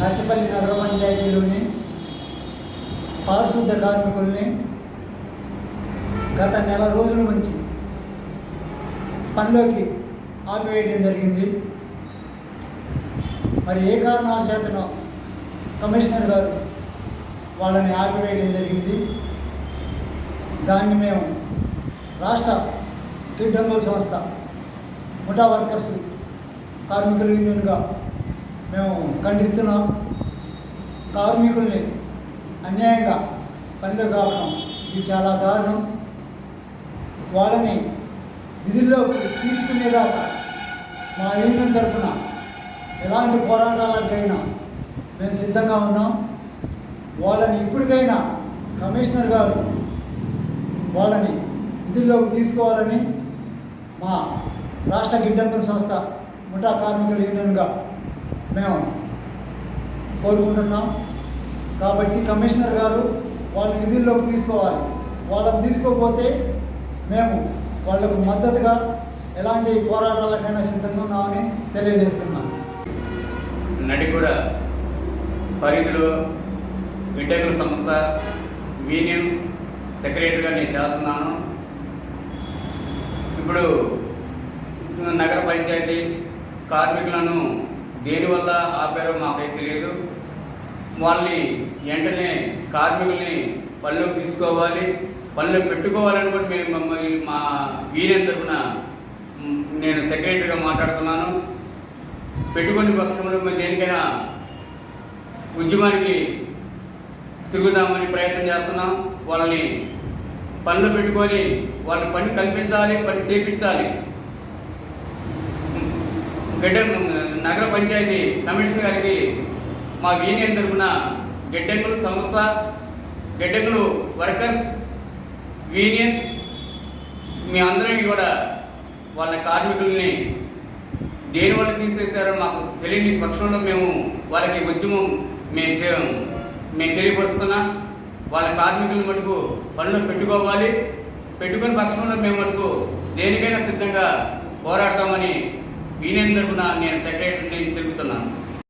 రాచపల్లి నగర పంచాయతీలోని పారిశుద్ధ కార్మికుల్ని గత నెల రోజుల నుంచి పనిలోకి ఆపివేయడం జరిగింది. మరి ఏ కారణాల చేతనో కమిషనర్ గారు వాళ్ళని ఆపివేయడం జరిగింది. దాన్ని మేము రాష్ట్ర కిడ్డంబుల్ సంస్థ ముఠా వర్కర్స్ కార్మికుల యూనియన్గా మేము ఖండిస్తున్నాం. కార్మికుల్ని అన్యాయంగా పనిలో కావడం ఇది చాలా దారుణం. వాళ్ళని విధుల్లోకి తీసుకునేదాకా మా యూనియన్ తరఫున ఎలాంటి పోరాటాలకైనా మేము సిద్ధంగా ఉన్నాం. వాళ్ళని ఇప్పటికైనా కమిషనర్ గారు వాళ్ళని విధుల్లోకి తీసుకోవాలని మా రాష్ట్ర గిడ్డంగుల సంస్థ ముఠా కార్మికుల యూనియన్గా మేము కోరుకుంటున్నాం. కాబట్టి కమిషనర్ గారు వాళ్ళ విధుల్లోకి తీసుకోవాలి. వాళ్ళని తీసుకోకపోతే మేము వాళ్ళకు మద్దతుగా ఎలాంటి పోరాటాలకైనా సిద్ధంగా ఉన్నామని తెలియజేస్తున్నాం. నడిగూడ పరిధిలో విడ్డకుల సంస్థ యూనియన్ సెక్రటరీగా నేను చేస్తున్నాను. ఇప్పుడు నగర పంచాయతీ కార్మికులను దేనివల్ల ఆపారో మాకైతే తెలియదు వాళ్ళని వెంటనే కార్మికుల్ని పనిలోకి తీసుకోవాలి. పనిలో పెట్టుకోవాలని కూడా మేము మమ్మల్ని మా యూనియన్ తరఫున నేను సెక్రటరీగా మాట్లాడుతున్నాను. పెట్టుకుని పక్షంలో మేము దేనికైనా ఉద్యమానికి తిరుగుదామని ప్రయత్నం చేస్తున్నాం. వాళ్ళని పనులు పెట్టుకొని వాళ్ళ పని కల్పించాలి పని చేపించాలి. గడ్డ నగర పంచాయతీ కమిషనర్ గారికి మా యూనియన్ తరఫున గడ్డెంగులు సంస్థ గడ్డెంగులు వర్కర్స్ యూనియన్ మీ అందరం కూడా వాళ్ళ కార్మికుల్ని దేని వల్ల తీసేశారో మాకు తెలియని పక్షంలో మేము వాళ్ళకి ఉద్యమం మేము మేము తెలియపరుస్తున్నాం. వాళ్ళ కార్మికులు మటుకు పనులు పెట్టుకోవాలి. పెట్టుకుని పక్షంలో మేము మటుకు దేనికైనా సిద్ధంగా పోరాడతామని యూనియన్ తరఫున నేను సెక్రటరీని తిరుగుతున్నాను.